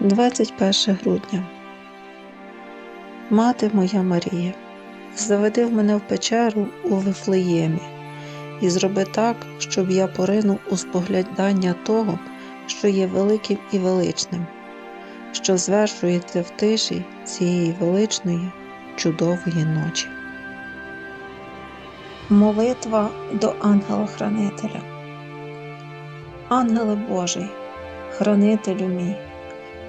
21 грудня. Мати моя Марія, заведи в мене в печеру у Вифлеємі і зроби так, щоб я поринув у споглядання того, що є великим і величним, що звершується в тиші цієї величної, чудової ночі. Молитва до ангела-хранителя. Ангеле Божий, хранителю мій,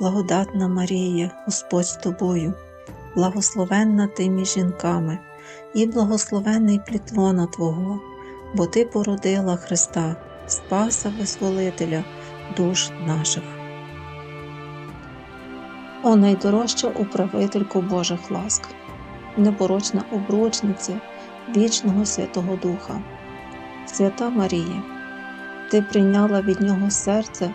благодатна Марія, Господь з тобою, благословенна ти між жінками, і благословенний плід лона Твого, бо Ти породила Христа, Спаса Визволителя душ наших. О найдорожча управителько Божих ласк, непорочна обручниця вічного Святого Духа, Свята Марія, Ти прийняла від Нього серце